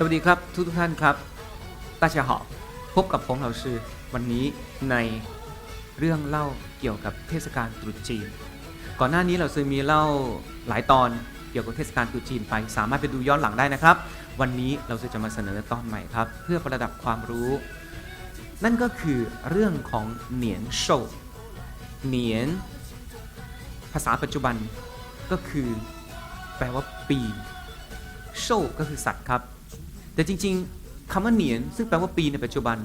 สวัสดีครับทุกทุกท่านครับตาเชียหอพบกับผมเราชื่อวันนี้ในเรื่องเล่าเกี่ยวกับเทศกาลตรุษจีน ก่อนหน้านี้เราซื้อมีเล่าหลายตอนเกี่ยวกับเทศกาลตรุษจีนไป สามารถไปดูย้อนหลังได้นะครับ วันนี้เราซื้อจะมาเสนอตอนใหม่ครับ เพื่อประดับความรู้ นั่นก็คือเรื่องของเหนียนโชวเหนียน ภาษาปัจจุบันก็คือ แปลว่าปีโชก็คือสัตว์ครับ แต่จริงๆคำว่าเหนียนซึ่งแปลว่าปีในปัจจุบัน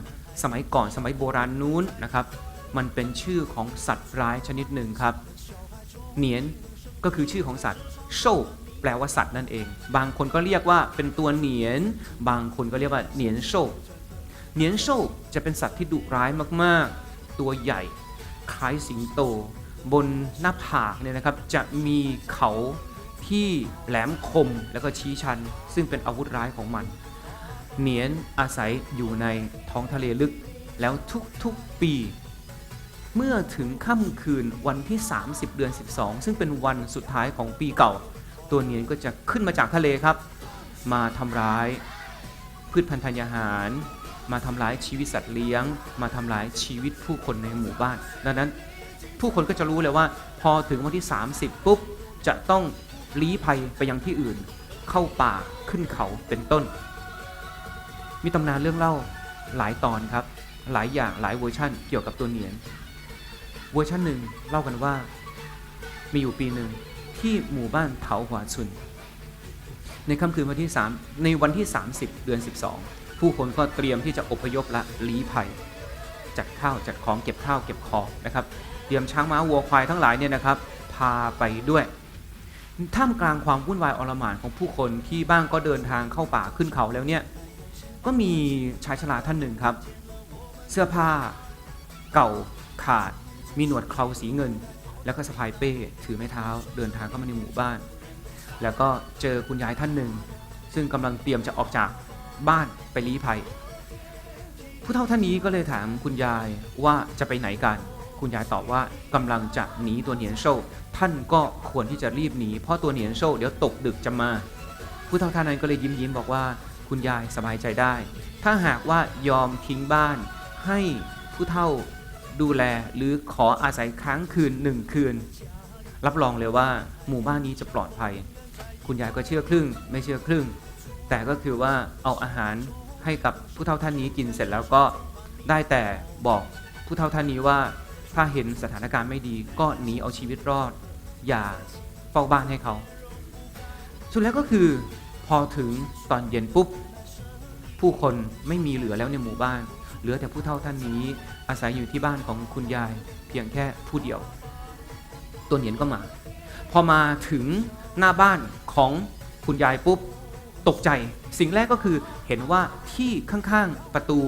สมัยก่อนสมัยโบราณนู้นนะครับมันเป็นชื่อของสัตว์ร้ายชนิดหนึ่งครับเหนียนก็คือชื่อของสัตว์โชแปลว่าสัตว์นั่นเอง บางคนก็เรียกว่าเป็นตัวเหนียน บางคนก็เรียกว่าเหนียนโชเหนียนโชจะเป็นสัตว์ที่ดุร้ายมากๆ ตัวใหญ่ คล้ายสิงโต บนหน้าผากเนี่ยนะครับจะมีเขาที่แหลมคมแล้วก็ชี้ชัน ซึ่งเป็นอาวุธร้ายของมัน เหนียนอาศัยอยู่ในท้องทะเลลึก แล้วทุกๆปี เมื่อถึงค่ำคืนวันที่ 30 เดือน 12 ซึ่งเป็นวันสุดท้ายของปีเก่า ตัวเหนียนก็จะขึ้นมาจากทะเลครับ มาทำร้าย พืชพันธุ์ธัญญาหาร มาทำร้ายชีวิตสัตว์เลี้ยง มาทำร้ายชีวิตผู้คนในหมู่บ้าน ดังนั้นผู้คนก็จะรู้เลยว่า พอถึงวันที่ 30 ปุ๊บจะต้องลี้ภัยไปยังที่อื่น เข้าป่าขึ้นเขาเป็นต้น มีตำนานเรื่องเล่าหลายตอนครับ หลายอย่างหลายเวอร์ชั่นเกี่ยวกับตัวเหนียน เวอร์ชันหนึ่งเล่ากันว่า มีอยู่ปีหนึ่งที่หมู่บ้านเถาหวาชุน ในค่ำคืนวันที่ 3 ในวันที่ 30 เดือน 12 ผู้คนก็เตรียมที่จะอพยพละลี้ภัยจัดข้าวจัดของเก็บข้าวเก็บของนะครับเตรียมช้างม้าวัวควายทั้งหลายเนี่ยนะครับ พาไปด้วยท่ามกลางความวุ่นวายอลหม่านของผู้คนที่บ้างก็เดินทางเข้าป่าขึ้นเขาแล้วเนี่ย ก็มีชายชราท่านหนึ่งครับ เสื้อผ้าเก่าขาด มีหนวดเคราสีเงิน แล้วก็สะพายเป้ถือไม้เท้า เดินทางเข้ามาในหมู่บ้าน แล้วก็เจอคุณยายท่านหนึ่ง ซึ่งกำลังเตรียมจะออกจากบ้านไปลี้ภัย ผู้เฒ่าท่านนี้ก็เลยถามคุณยายว่าจะไปไหนกัน คุณยายตอบว่ากำลังจะหนีตัวเหนียนโชวท่านก็ควรที่จะรีบหนีเพราะตัวเหนียนโชวเดี๋ยวตกดึกจะมา ผู้เฒ่าท่านนั้นก็เลยยิ้มยิ้มบอกว่า คุณยายสบายใจได้ ถ้าหากว่ายอมทิ้งบ้านให้ผู้เฒ่าดูแลหรือขออาศัยค้างคืนหนึ่งคืน รับรองเลยว่าหมู่บ้านนี้จะปลอดภัย คุณยายก็เชื่อครึ่ง ไม่เชื่อครึ่ง แต่ก็คือว่าเอาอาหารให้กับผู้เฒ่าท่านนี้กินเสร็จแล้วก็ได้แต่บอกผู้เฒ่าท่านนี้ว่าถ้าเห็นสถานการณ์ไม่ดีก็หนีเอาชีวิตรอด อย่าเฝ้าบ้านให้เขา สุดแล้วก็คือ อถึงตอนเย็นปุ๊บ ผู้คนไม่มีเหลือแล้วในหมู่บ้าน เหลือแต่ผู้เฒ่าท่านนี้ อาศัยอยู่ที่บ้านของคุณยาย เพียงแค่ผู้เดียวตัวเหนียนก็มา พอมาถึงหน้าบ้านของคุณยายปุ๊บ ตกใจ สิ่งแรกก็คือเห็นว่าที่ข้างๆประตู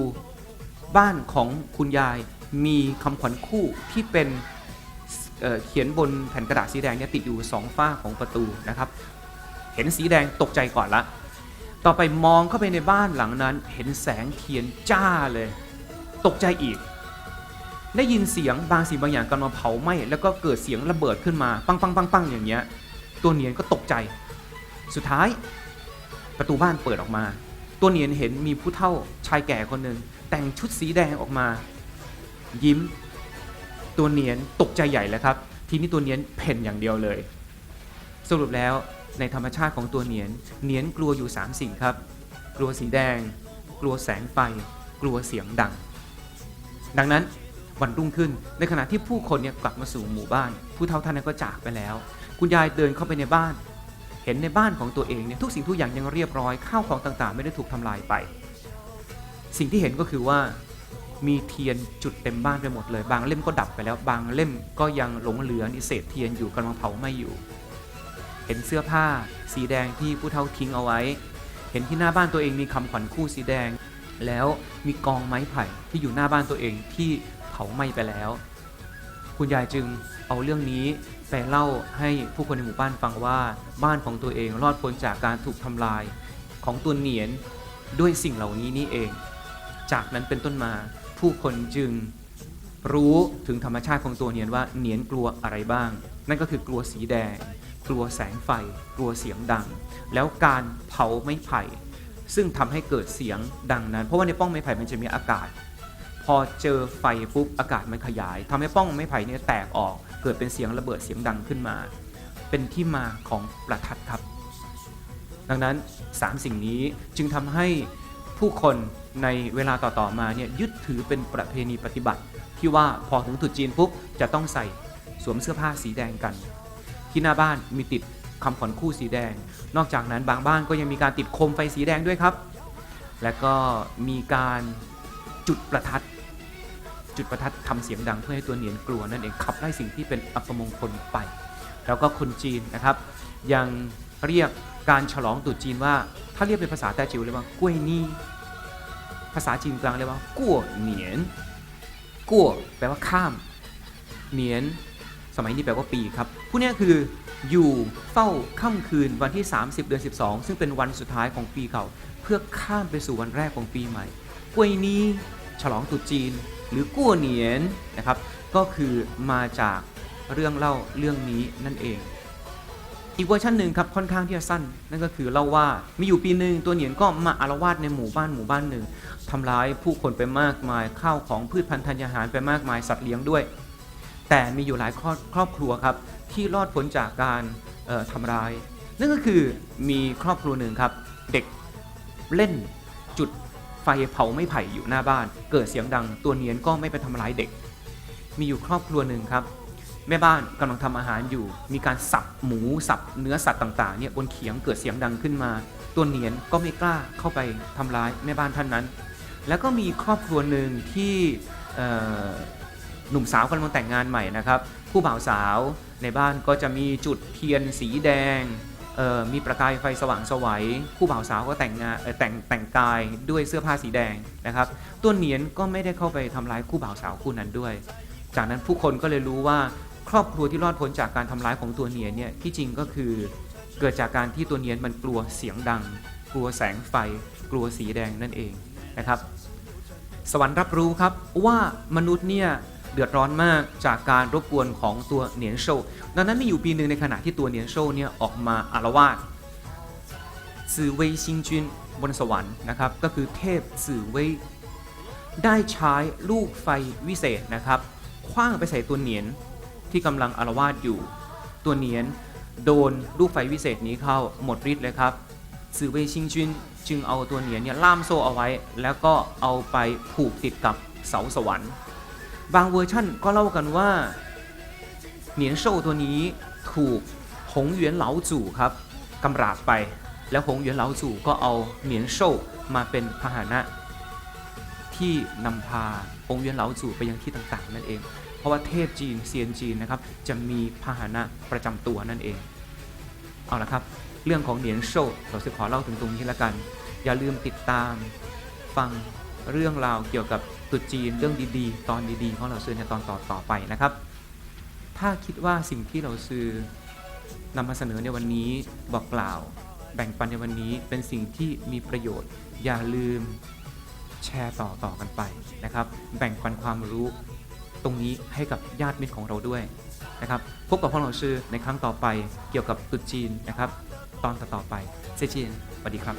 บ้านของคุณยายมีคำขวัญคู่ที่เป็นเเขียนบนแผ่นกระดาษสีแดงเนี่ยติดอยู่สองฝ้าของประตูนะครับ เห็นสีแดงตกใจก่อนละ ต่อไปมองเข้าไปในบ้านหลังนั้น เห็นแสงเทียนจ้าเลย ตกใจอีก ได้ยินเสียงบางสิ่งบางอย่างกำลังเผาไหม้แล้วก็เกิดเสียงระเบิดขึ้นมาปังปังปังปังอย่างเงี้ย ตัวเนียนก็ตกใจ สุดท้ายประตูบ้านเปิดออกมา ตัวเนียนเห็นมีผู้เฒ่าชายแก่คนหนึ่งแต่งชุดสีแดงออกมา ยิ้ม ตัวเนียนตกใจใหญ่แล้วครับ ทีนี้ตัวเนียนเพ่นอย่างเดียวเลย สรุปแล้ว ในธรรมชาติของตัวเนียนเนียนกลัวอยู่ 3 สิ่งครับ กลัวสีแดง กลัวแสงไฟ กลัวเสียงดัง ดังนั้นวันรุ่งขึ้น ในขณะที่ผู้คนเนี่ยกลับมาสู่หมู่บ้าน ผู้เฒ่าท่านนั้นก็จากไปแล้ว คุณยายเดินเข้าไปในบ้าน เห็นในบ้านของตัวเองเนี่ยทุกสิ่งทุกอย่างยังเรียบร้อยข้าวของต่างๆ ไม่ได้ถูกทำลายไป สิ่งที่เห็นก็คือว่ามีเทียนจุดเต็มบ้านไปหมดเลย บางเล่มก็ดับไปแล้ว บางเล่มก็ยังหลงเหลือนิเศษเทียนอยู่กำลังเผาไหม้อยู่ เห็นเสื้อผ้า สีแดงที่ผู้เฒ่าทิ้งเอาไว้ เห็นที่หน้าบ้านตัวเองมีคำขวัญคู่สีแดง แล้วมีกองไม้ไผ่ที่อยู่หน้าบ้านตัวเองที่เผาไหม้ไปแล้ว คุณยายจึงเอาเรื่องนี้ไปเล่าให้ผู้คนในหมู่บ้านฟังว่าบ้านของตัวเองรอดพ้นจากการถูกทำลายของตัวเหนียนด้วยสิ่งเหล่านี้นี่เอง จากนั้นเป็นต้นมาผู้คนจึงรู้ถึงธรรมชาติของตัวเนียนว่าเนียนกลัวอะไรบ้าง นั่นก็คือกลัวสีแดง กลัวแสงไฟ กลัวเสียงดัง แล้วการเผาไม้ไผ่ ซึ่งทำให้เกิดเสียงดังนั้น เพราะว่าในป้องไม้ไผ่มันจะมีอากาศ พอเจอไฟปุ๊บอากาศมันขยายทำให้ป้องไม้ไผ่เนี่ยแตกออก เกิดเป็นเสียงระเบิดเสียงดังขึ้นมา เป็นที่มาของประทัดครับ ดังนั้น 3 สิ่งนี้จึงทำให้ผู้คนในเวลาต่อๆมาเนี่ยยึดถือเป็นประเพณีปฏิบัติ ที่ว่าพอถึงตรุษจีนปุ๊บจะต้องใส่สวมเสื้อผ้าสีแดงกัน ที่หน้าบ้านมีติดคำขวัญคู่สีแดง นอกจากนั้นบางบ้านก็ยังมีการติดโคมไฟสีแดงด้วยครับ และก็มีการจุดประทัด จุดประทัดทำเสียงดังเพื่อให้ตัวเหนียนกลัวนั่นเองขับไล่สิ่งที่เป็นอัปมงคลไป แล้วก็คนจีนนะครับ ยังเรียกการฉลองตรุษจีนว่า ถ้าเรียกเป็นภาษาแต้จิ๋วเรียกว่ากล้วยนี่ภาษาจีนกลางเรียกว่ากั่วเหนียนกั่วแปลว่าข้าม เหนียน สมัยนี้แปลว่าปีครับผู้นี้คืออยู่เฝ้าค่ำคืนวันที่ 30 เดือน 12 ซึ่งเป็นวันสุดท้ายของปีเก่า เพื่อข้ามไปสู่วันแรกของปีใหม่กลวยนี้ฉลองตุจีน หรือกัวเหนียนนะครับก็คือมาจากเรื่องเล่าเรื่องนี้นั่นเอง อีกเวอร์ชันหนึ่งครับค่อนข้างที่จะสั้น นั่นก็คือเล่าว่ามีอยู่ปีหนึ่งตัวเหนียนก็มาอารวาสในหมู่บ้านหมู่บ้านหนึ่งทำร้ายผู้คนไปมากมายข้าวของพืชพันธุ์ธัญญาหารไปมากมายสัตว์เลี้ยงด้วย แต่มีอยู่หลายครอบครอบครัวครับที่รอดพ้นจากการทำร้าย นั่นก็คือมีครอบครัวหนึ่งครับ เด็กเล่นจุดไฟเผาไม้ไผ่อยู่หน้าบ้าน เกิดเสียงดังตัวเนียนก็ไม่ไปทำร้ายเด็ก มีอยู่ครอบครัวหนึ่งครับ แม่บ้านกำลังทำอาหารอยู่ มีการสับหมูสับเนื้อสัตว์ต่างๆเนี่ยบนเขียงเกิดเสียงดังขึ้นมา ตัวเนียนก็ไม่กล้าเข้าไปทำร้ายแม่บ้านท่านนั้น แล้วก็มีครอบครัวหนึ่งที่ หนุ่มสาวกำลังแต่งงานใหม่นะครับ ผู้บ่าวสาวในบ้านก็จะมีจุดเทียนสีแดงมีประกายไฟสว่างสวัยผู้บ่าวสาวก็แต่งงานแต่งแต่งกายด้วยเสื้อผ้าสีแดงนะครับตัวเนียนก็ไม่ได้เข้าไปทำร้ายคู่บ่าวสาวคู่นั้นด้วย จากนั้นผู้คนก็เลยรู้ว่าครอบครัวที่รอดพ้นจากการทำร้ายของตัวเนียนเนี่ยที่จริงก็คือ เกิดจากการที่ตัวเนียนมันกลัวเสียงดัง กลัวแสงไฟ กลัวสีแดงนั่นเองนะครับ สวรรค์รับรู้ครับว่ามนุษย์เนี่ย เดือดร้อนมากจากการรบกวนของตัวเหนียนโชดังนั้นมีอยู่ปีหนึ่งในขณะที่ตัวเหนียนโชเนี่ยออกมาอารวาสซือเว่ยซิงจุนบนสวรรค์นะครับก็คือเทพซือเว่ยได้ใช้ลูกไฟวิเศษนะครับคว้างไปใส่ตัวเหนียนที่กำลังอารวาสอยู่ ตัวเหนียนโดนลูกไฟวิเศษนี้เข้าหมดฤทธิ์เลยครับซือเว่ยชิงจุนจึงเอาตัวเหนียนเนี่ยล่ามโซ่เอาไว้ แล้วก็เอาไปผูกติดกับเสาสวรรค์ บางเวอร์ชั่นก็เล่ากันว่าเหนียนโซ่ตัวนี้ถูกหงเหวียนเหลาจู่ครับกำราบไป แล้วหงเหวียนเหลาจู่ก็เอาเหนียนโซ่มาเป็นพาหนะ ที่นำพาองค์เหวียนเหลาจู่ไปยังที่ต่างๆ นั่นเอง เพราะว่าเทพจีนเซียนจีนนะครับจะมีพาหนะประจำตัวนั่นเอง เอาละครับ เรื่องของเหนียนโชว์เราจะขอเล่าถึงตรงนี้แล้วกัน อย่าลืมติดตามฟังเรื่องราวเกี่ยวกับ ตรุษจีนเรื่องดีๆ ตอนดีๆ ของเราซื้อในตอนต่อต่อไปนะครับ ถ้าคิดว่าสิ่งที่เราซื้อนำมาเสนอในวันนี้บอกกล่าว แบ่งปันในวันนี้เป็นสิ่งที่มีประโยชน์ อย่าลืมแชร์ต่อต่อกันไปนะครับ แบ่งปันความรู้ตรงนี้ให้กับญาติมิตรของเราด้วยนะครับพบกับพ่อหลวงชื่อในครั้งต่อไปเกี่ยวกับตรุษจีนนะครับ ตอนต่อๆไปเซจีนสวัสดีครับ